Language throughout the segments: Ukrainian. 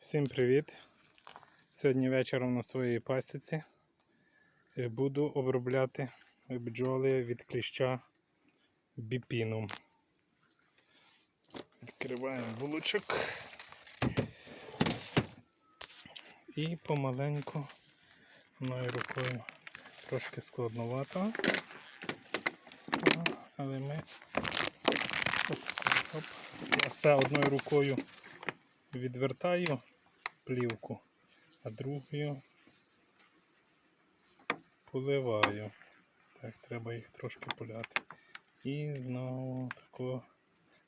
Всім привіт! Сьогодні вечором на своїй пасіці е, буду обробляти бджоли від кліща біпіном. Відкриваємо вулочок і помаленьку мною рукою трошки складновато, але ми оп, оп, я все одною рукою відвертаю плівку, а другою поливаю. Так, треба їх трошки поляти. І знову тако,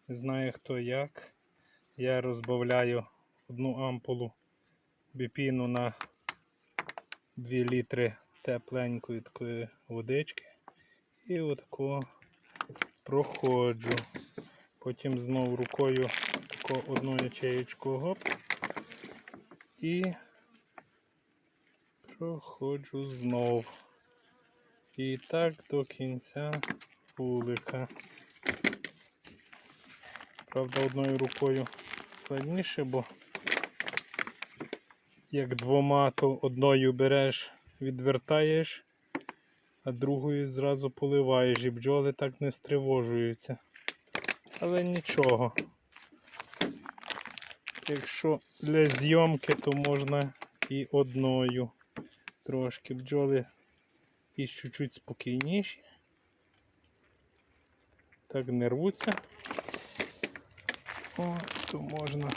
не знаю хто як. Я розбавляю одну ампулу біпіну на 2 літри тепленької такої водички. І отако проходжу. Потім знову рукою тако одну ячеєчку гоп. І проходжу знов. І так до кінця вулика. Правда, одною рукою складніше, бо як двома, то одною береш, відвертаєш, а другою зразу поливаєш, і бджоли так не стривожуються. Але нічого. Якщо для зйомки, то можна і одною. Трошки бджоли і чуть-чуть спокійніші. Так не рвуться. О, то можна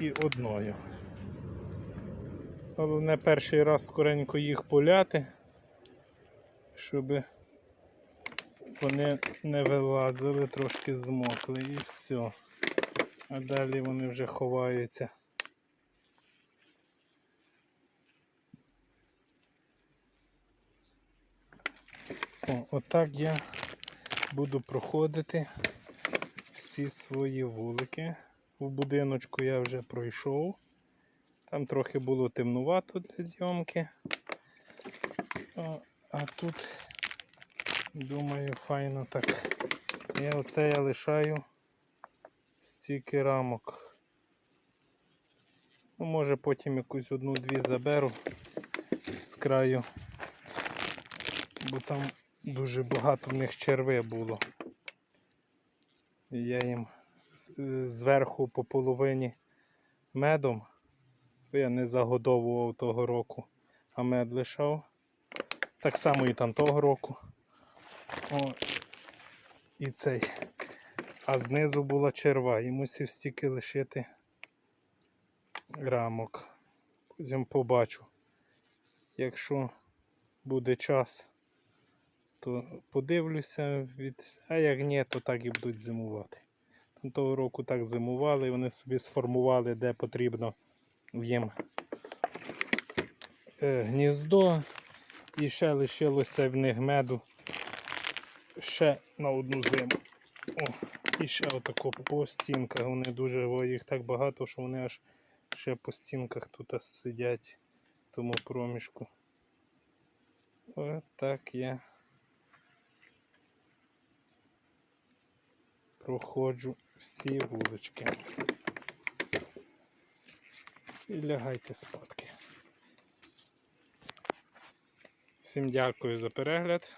і одною. Головне перший раз скоренько їх поляти, щоб вони не вилазили, трошки змокли і все. А далі вони вже ховаються. О, отак я буду проходити всі свої вулики. В будиночку я вже пройшов. Там трохи було темнувато для зйомки. А тут, думаю, файно так. І оце я лишаю стільки рамок. Ну, може потім якусь одну-дві заберу з краю, бо там дуже багато в них черви було. Я їм е, зверху по половині медом, бо я не загодовував того року, а мед лишав. Так само і там того року. О, і цей. А знизу була черва і мусив стільки лишити рамок. Потім побачу. Якщо буде час, то подивлюся, від... а як ні, то так і будуть зимувати. Того року так зимували, вони собі сформували, де потрібно їм е, гніздо. І ще лишилося в них меду ще на одну зиму. О, і ще отако по стінках. Вони дуже, їх так багато, що вони аж ще по стінках тут сидять в тому проміжку. Отак я проходжу всі вулички. І лягайте спадки. Всім дякую за перегляд.